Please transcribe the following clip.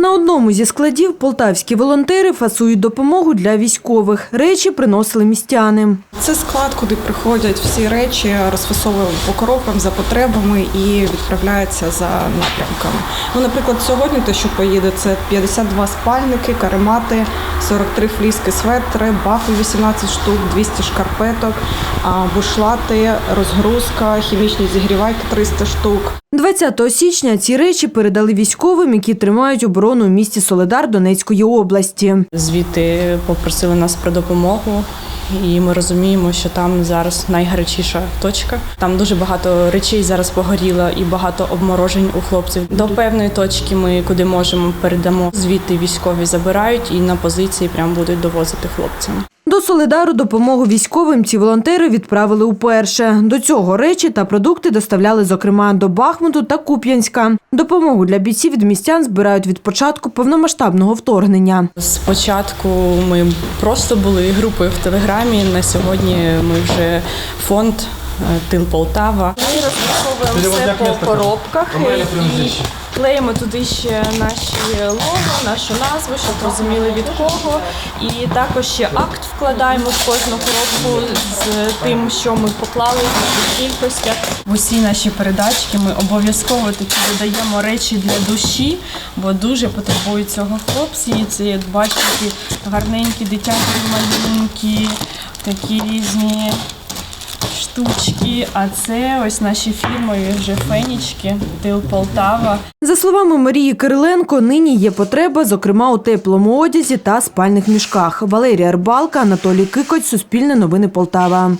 На одному зі складів полтавські волонтери фасують допомогу для військових. Речі приносили містяни. Це склад, куди приходять всі речі, розфасовують по коробкам за потребами і відправляються за напрямками. Ну, наприклад, сьогодні те, що поїде, це 52 спальники, каремати, 43 фліски, светри, бафи 18 штук, 200 шкарпеток, бушлати, розгрузка, хімічні зігрівайки 300 штук. 20 січня ці речі передали військовим, які тримають оборону в місті Соледар Донецької області. Звідти попросили нас про допомогу, і ми розуміємо, що там зараз найгарячіша точка. Там дуже багато речей зараз погоріло і багато обморожень у хлопців. До певної точки ми куди можемо передамо. Звідти військові забирають і на позиції прям будуть довозити хлопцям. До Соледару допомогу військовим ці волонтери відправили уперше. До цього речі та продукти доставляли, зокрема, до Бахмуту та Куп'янська. Допомогу для бійців від містян збирають від початку повномасштабного вторгнення. Спочатку ми просто були групою в телеграмі. На сьогодні ми вже фонд е, Тил Полтава. Ми розраховуємо все по коробках і клеїмо туди ще наші лого, нашу назву, щоб розуміли від кого. І також ще акт вкладаємо в кожну коробку з тим, що ми поклали в кількостях. В усі наші передачки ми обов'язково такі додаємо речі для душі, бо дуже потребують цього хлопці. І це бачите, гарненькі дитячі малюнки, такі різні штучки. А це ось наші фірмові вже фенічки, тил Полтава. За словами Марії Кириленко, нині є потреба, зокрема у теплому одязі та спальних мішках. Валерія Рбалка, Анатолій Кикоць, Суспільне новини Полтава.